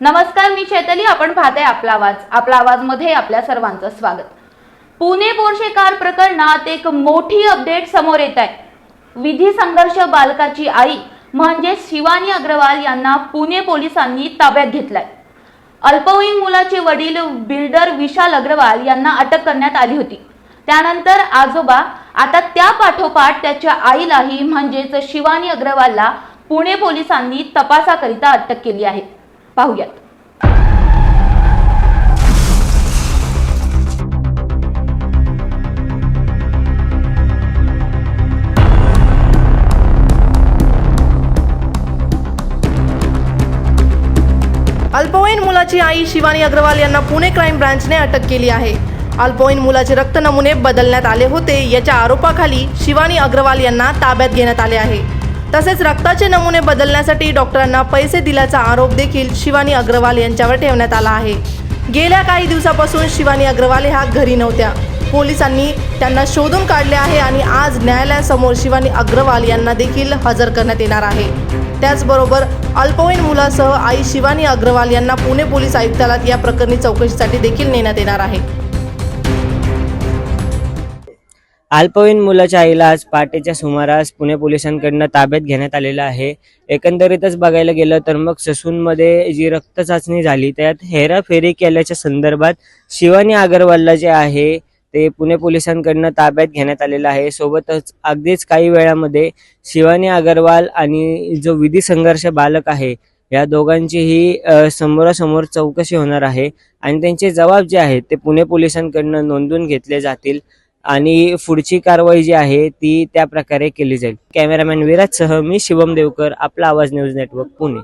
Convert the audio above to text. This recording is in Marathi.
नमस्कार मी चैतली. आपण पाहते आपला आवाज. आपला आवाजमध्ये आपल्या सर्वांचं स्वागत. पुणे पोर्शे कार प्रकरणात एक मोठी अपडेट समोर येत आहे. विधी संघर्ष बालकाची आई म्हणजे शिवानी अग्रवाल यांना पुणे पोलिसांनी ताब्यात घेतलाय. अल्पवयीन मुलाचे वडील बिल्डर विशाल अग्रवाल यांना अटक करण्यात आली होती. त्यानंतर आजोबा आता त्या पाठोपाठ त्याच्या आईलाही म्हणजेच शिवानी अग्रवालला पुणे पोलिसांनी तपासाकरिता अटक केली आहे. पाहूयात. अल्पवयीन मुलाची आई शिवानी अग्रवाल यांना पुणे क्राईम ब्रांचने अटक केली आहे. अल्पवयीन मुलाचे रक्त नमुने बदलण्यात आले होते याच्या आरोपाखाली शिवानी अग्रवाल यांना ताब्यात घेण्यात आले आहे. तसेच रक्ताचे नमुने बदलण्यासाठी डॉक्टरांना पैसे दिल्याचा आरोप देखील शिवानी अग्रवाल यांच्यावर ठेवण्यात आला आहे. गेल्या काही दिवसापासून शिवानी अग्रवाल ह्या घरी नव्हत्या. पोलिसांनी त्यांना शोधून काढले आहे आणि आज न्यायालयासमोर शिवानी अग्रवाल यांना देखील हजर करण्यात येणार आहे. त्याचबरोबर अल्पवयीन मुलासह आई शिवानी अग्रवाल यांना पुणे पोलीस आयुक्तालयात या प्रकरणी चौकशीसाठी देखील नेण्यात येणार आहे. अल्पवयीन मुलाच्या आईला आज पहाटेच्या सुमारास पुणे पोलिसांकडनं ताब्यात घेण्यात आलेलं आहे. एकंदरीतच बघायला गेलं तर मग ससूनमध्ये जी रक्त चाचणी झाली त्यात हेराफेरी केल्याच्या संदर्भात शिवानी अगरवालला जे आहे ते पुणे पोलिसांकडनं ताब्यात घेण्यात आलेलं आहे. सोबतच अगदीच काही वेळामध्ये शिवानी अगरवाल आणि जो विधी संघर्ष बालक आहे या दोघांचीही समोरासमोर चौकशी होणार आहे. आणि त्यांचे जबाब जे आहेत ते पुणे पोलिसांकडनं नोंदवून घेतले जातील. आणि पुढची कारवाई जी आहे ती त्या प्रकारे केली जाईल. कॅमेरामॅन विराजसह मी शिवम देवकर आपला आवाज न्यूज नेटवर्क पुणे.